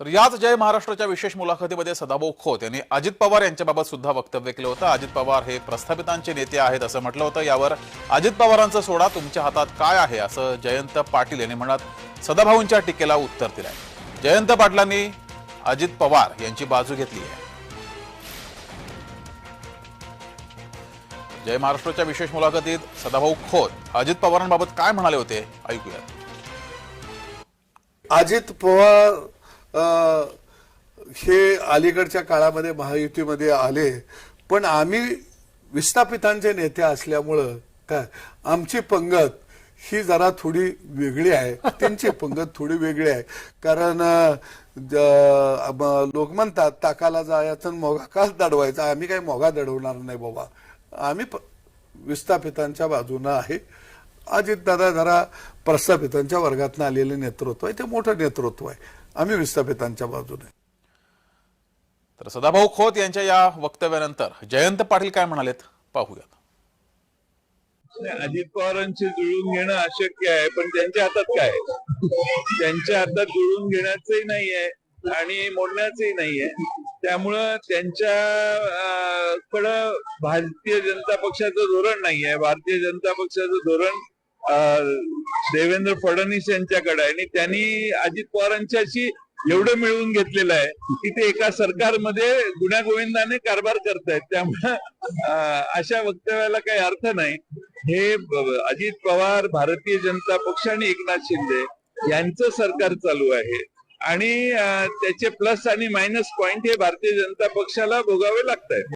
तर याच जय महाराष्ट्राच्या विशेष मुलाखतीमध्ये सदाभाऊ खोत यांनी अजित पवार यांच्याबाबत सुद्धा वक्तव्य केलं होतं. अजित पवार हे प्रस्थापितांचे नेते आहेत असं म्हटलं होतं. यावर अजित पवारांचा सोडा तुमच्या हातात काय आहे असं जयंत पाटील यांनी म्हणत सदाभाऊंच्या टीकेला उत्तर दिलंय. जयंत पाटलांनी अजित पवार यांची बाजू घेतली आहे. जय महाराष्ट्राच्या विशेष मुलाखतीत सदाभाऊ खोत अजित पवारांबाबत काय म्हणाले होते? ऐकूयात. अजित पवार हे अलीकडच्या काळामध्ये महायुतीमध्ये आले. पण आम्ही विस्थापितांचे नेते असल्यामुळं काय आमची पंगत ही जरा थोडी वेगळी आहे. त्यांची पंगत थोडी वेगळी आहे. कारण लोक म्हणतात ताकाला जायचं मोगा काच दडवायचा? आम्ही काही मोगा दडवणार नाही बाबा. आम्ही प- विस्थापितांच्या बाजूनं आहे. अजितदादा जरा प्रस्थापितांच्या वर्गातनं आलेले नेतृत्व आहे. ते मोठं नेतृत्व आहे. आम्ही विस्थापितांच्या बाजूने. तर सदाभाऊ खोत यांच्या या वक्तव्यानंतर जयंत पाटील काय म्हणालेत? पाहूयात. अजित पवारांशी जुळून घेणं अशक्य आहे पण त्यांच्या हातात काय आहे? त्यांच्या हातात जुळून घेण्याचंही नाहीये आणि मोडण्याचंही नाहीये त्यामुळं त्यांच्या कडं भारतीय जनता पक्षाचं धोरण नाहीये भारतीय जनता पक्षाचं धोरण देवेंद्र फडणवीस यांच्याकडे आहे. आणि त्यांनी अजित पवारांच्याशी एवढं मिळवून घेतलेलं आहे की ते एका सरकारमध्ये गुण्यागोविंदाने कारभार करतायत. त्यामुळं अशा वक्तव्याला काही अर्थ नाही. हे अजित पवार भारतीय जनता पक्ष आणि एकनाथ शिंदे यांचं सरकार चालू आहे. आणि त्याचे प्लस आणि मायनस पॉइंट हे भारतीय जनता पक्षाला भोगावे लागत आहेत